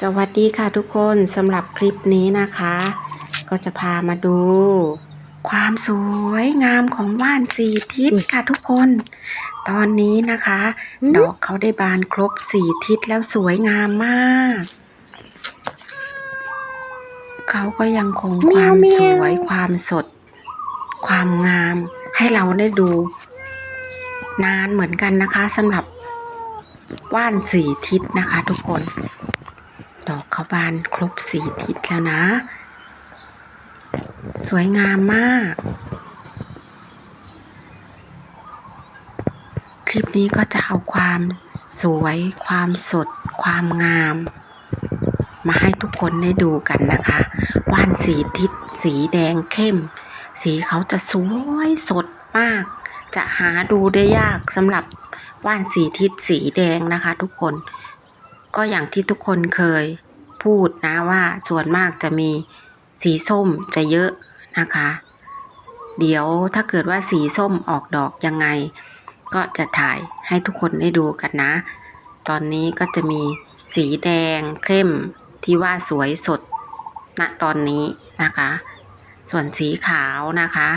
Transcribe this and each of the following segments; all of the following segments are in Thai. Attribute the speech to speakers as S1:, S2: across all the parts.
S1: สวัสดีค่ะทุกคนสำหรับคลิปนี้นะคะ ก็จะพามาดู ความสวยงามของว่านสีทิศค่ะทุกคน ตอนนี้นะคะ
S2: อ
S1: ดอกเขาได้บานครบสี่ทิศแล้วสวยงามมาก เขาก็ยังคงความสวยความสด ความงามให้เราได้ดู นานเหมือนกันนะคะสำหรับว่านสี่ทิศนะคะทุกคน ดอกเขาบานครบสีทิศแล้วนะ สวยงามมาก คลิปนี้ก็จะเอาความสวย ความสด ความงาม มาให้ทุกคนได้ดูกันนะคะว่านสีทิศสีแดงเข้ม สีเขาจะสวยสดมาก จะหาดูได้ยากสำหรับว่านสีทิศสีแดงนะคะทุกคน ก็อย่างที่ทุกคนเคยพูดนะว่าส่วนมากจะมีสีส้มจะเยอะนะคะ เดี๋ยวถ้าเกิดว่าสีส้มออกดอกยังไง ก็จะถ่ายให้ทุกคนได้ดูกันนะ ตอนนี้ก็จะมีสีแดงเข้มที่ว่าสวยสดณตอนนี้นะคะ ส่วนสีขาวนะคะ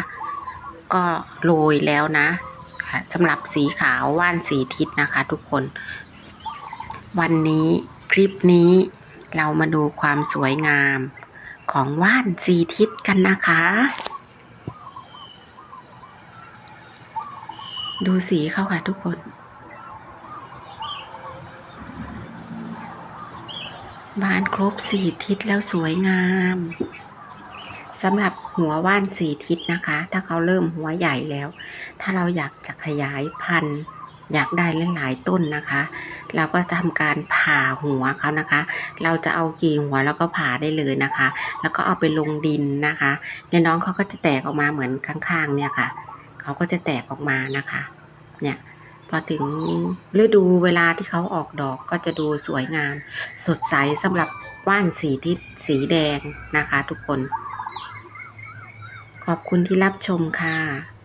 S1: ก็โรยแล้วนะสำหรับสีขาวว่านสีทิศนะคะทุกคน วันนี้คลิปนี้เรามาดูความสวยงามของว่านสีทิศกันนะคะ ดูสีเขาค่ะทุกคน บานครบสี่ทิศแล้วสวยงามสำหรับหัวว่านสี่ทิศนะคะ ถ้าเขาเริ่มหัวใหญ่แล้ว ถ้าเราอยากจะขยายพันธุ์ อยากได้หลายๆต้นนะคะ เราก็ทำการผ่าหัวเขานะคะ เราจะเอากี่หัวแล้วก็ผ่าได้เลยนะคะ แล้วก็เอาไปลงดินนะคะแล้วน้องเขาก็จะแตกออกมาเหมือนข้างๆ เนี่ยค่ะเขาก็จะแตกออกมานะคะ เนี่ยพอถึงฤดูเวลาที่เขาออกดอกก็จะดูสวยงาม สดใสสำหรับว่านสีทิศสีแดงนะคะทุกคน ขอบคุณที่รับชมค่ะ